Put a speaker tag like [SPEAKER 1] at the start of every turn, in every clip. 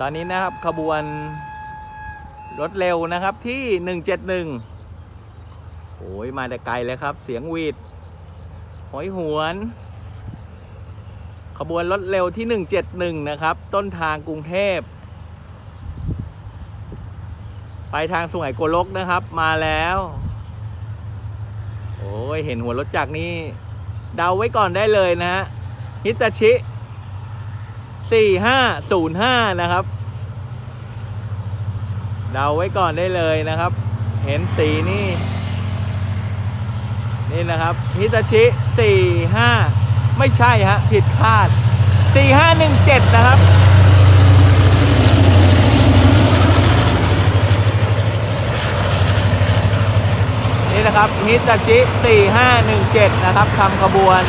[SPEAKER 1] ตอนนี้นะครับขบวนรถเร็วนะครับที่ 171 โอ้ยมาแต่ไกลเลยครับ เสียงวีดหอยหวน ขบวนรถเร็วที่ 171 นะครับ ต้นทางกรุงเทพ ไปทางสุไหงโกลกนะครับมาแล้ว โอ้ยเห็นหัวรถจักรนี่เดาไว้ก่อนได้เลยนะฮะฮิตาชิ 4505นย์ห้านะครับเดาไว้ก่อนได้เลยนะครับ เห็นสีนี่ นี่นะครับฮิตาชิ45ไม่ใช่ฮะผิดคาด4517นะครับนี่นะครับฮิตาชิ 4517 นะครับทำขบวน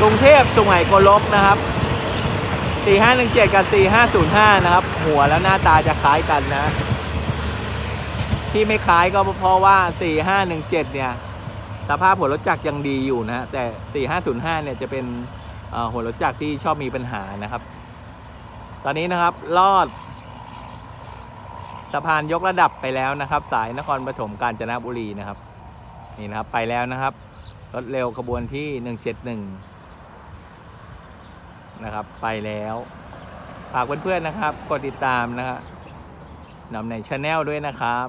[SPEAKER 1] กรุงเทพสุไหงโกลกนะครับ 4517 กับ 4505 นะครับ หัวแล้วหน้าตาจะคล้ายกันนะ ที่ไม่คล้ายก็เพราะว่า 4517 เนี่ย สภาพหัวรถจักรยังดีอยู่นะ แต่ 4505 เนี่ยจะเป็นหัวรถจักรที่ชอบมีปัญหานะครับ ตอนนี้นะครับลอดสะพานยกระดับไปแล้วนะครับ สายนครปฐมกาญจนบุรีนะครับ นี่นะครับไปแล้วนะครับ รถเร็วขบวนที่ 171 นะครับ ไปแล้วฝากเพื่อนๆนะครับ กดติดตามนะครับนำในช anel ด้วยนะครับ